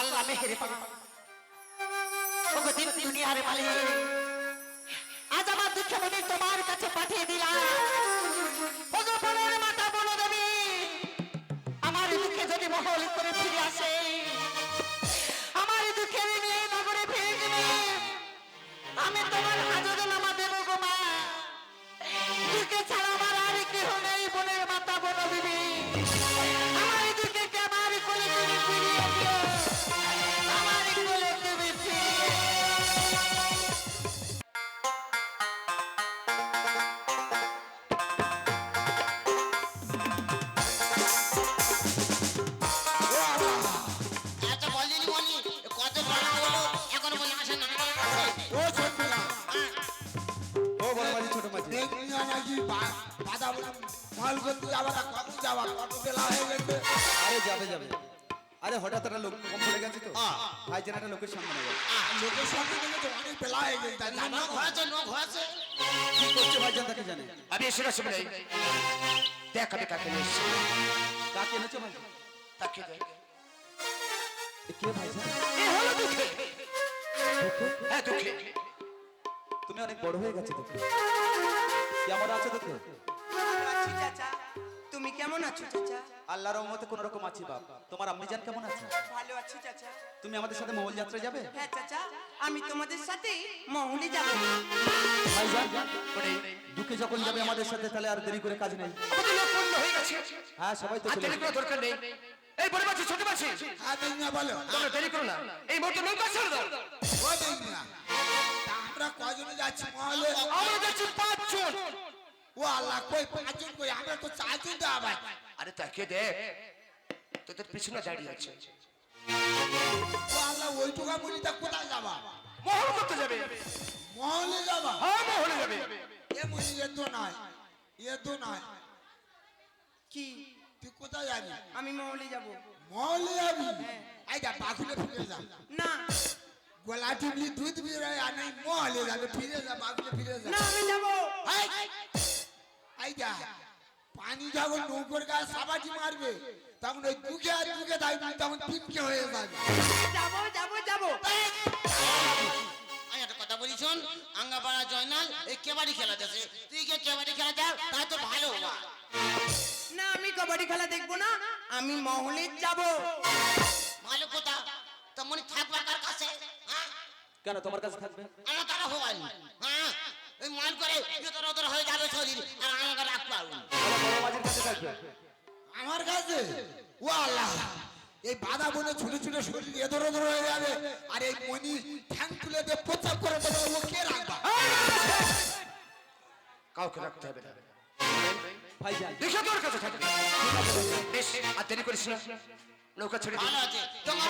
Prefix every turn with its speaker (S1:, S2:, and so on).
S1: আল্লাহ মালিক, আজ আমার দুঃখ মনে তোমার কাছে পাঠিয়ে দিলাম। বনের বলো দুঃখে যদি করে ফিরে আসে আমি তোমার নামা দেবো ছাড়া আমার আর কেহ নেই, বনের মাতা, বলো
S2: বড় মাঝি। ছোট মাঝি
S3: দেখনি নাকি বাধা মাল করতে যাবা না কত যাবা? কত বেলা হয়ে গেছে?
S2: আরে যাবে যাবে। আরে হঠাৎ একটা লোক কম পড়ে গেছে তো। ভাই যেন একটা লোকের সামনে গেছে।
S3: লোকের সামনে গেলে তো অনেক বেলা হয়ে গেছে। তাই জানা
S4: নখ হয়েছে নখ হয়েছে
S2: কি করছে ভাই ভাইজান তাকে জানে?
S5: আমি এসে গেছি বলে দেখ আমি কাকে নিয়ে এসেছি।
S2: কাকে এনেছো ভাই?
S5: তাকে দেখ?
S2: এ কে ভাইজান
S5: এ হলো দুঃখে। হ্যাঁ দুঃখে।
S2: তুমি অনেক বড় হয়ে গেছো দেখে। কেমন আছো দেখে?
S6: ভালো আছি চাচা তুমি কেমন আছো চাচা?
S2: আল্লাহর রহমতে কোন রকম আছি বাপ। তোমার আম্মি জান কেমন আছে?
S6: ভালো আছি চাচা।
S2: তুমি আমাদের সাথে মহল যাত্রা যাবে?
S6: হ্যাঁ চাচা আমি তোমাদের সাথে মহলে যাব।
S2: ভাইজান দুঃখে যখন যাবে আমাদের সাথে তাহলে আর দেরি করে কাজ নেই।
S5: পূর্ণ হয়ে গেছে?
S2: হ্যাঁ সবাই তো চলে।
S5: করার দরকার নেই। এই বড় মাছি ছোট মাছি
S3: হ্যাঁ দেখনি বলো।
S5: তোমরা দেরি করো না। এই মুহূর্তে নৌকা ছেড়ে দাও।
S3: আমরা যাচ্ছি
S5: পাঁচজন
S3: ও আল্লাহ কই পাঁচজন কই আমরা তো চারজন তো আবার
S5: আরে তাকে দেখ তোদের পিছনে দাঁড়িয়ে আছে
S3: ও আল্লাহ ওইটুকা বলি তা কোথায় যাবা
S5: মহল করতে যাবে?
S3: মহলে যাবা
S5: হ্যাঁ মহলে যাবে।
S3: এ মনি এ তো নাই এ তো নাই
S6: কি
S3: তুই কোথায় যাবি
S6: আমি মহলে যাব?
S3: মহলে যাবি এই যা ফিরে যা।
S6: না।
S3: গোলা টিপলি দুধ বিরাই আর নাই মহলে যাবে ফিরে যা বাকুলে ফিরে যা।
S6: না আমি যাব
S3: এই, এই যা পানি যখন নৌকোর গায়ে সাবাটি মারবে তখন ওই দুঃখে আর দুঃখে থাকবি তখন টিপকে হয়ে যাবে।
S6: যাব যাব যাব।
S4: একটা কথা বলি শোন আঙ্গাপাড়া জয়নাল এই কেবাড়ি খেলা দেশে তুই কে কেবাড়ি খেলা দেখ? তাই তো ভালো
S6: না আমি কবাডি খেলা দেখব না আমি মহলে যাব।
S2: কেন তোমার কাছে থাকবে?
S4: আমার তারা হ্যাঁ? ওই মাল করে ভেতর ওতর হয়ে যাবে শরীর আর আমাকে রাখ পারব
S2: তাহলে বড় মাঝির কাছে থাকবে।
S3: আমার কাছে? ও আল্লাহ এই বাধা বনে ছুটে ছুটে শরীর এদর ওদর হয়ে যাবে আর এই মনি ঠ্যাং তুলে দিয়ে প্রচার করে দেবে ও কে রাখবা?
S5: কাউকে রাখতে হবে না। দেখে তোর কাছে থাকবে। বেশ আর দেরি করিস না। নৌকা ছেড়ে
S4: ভালো আছে। তোমার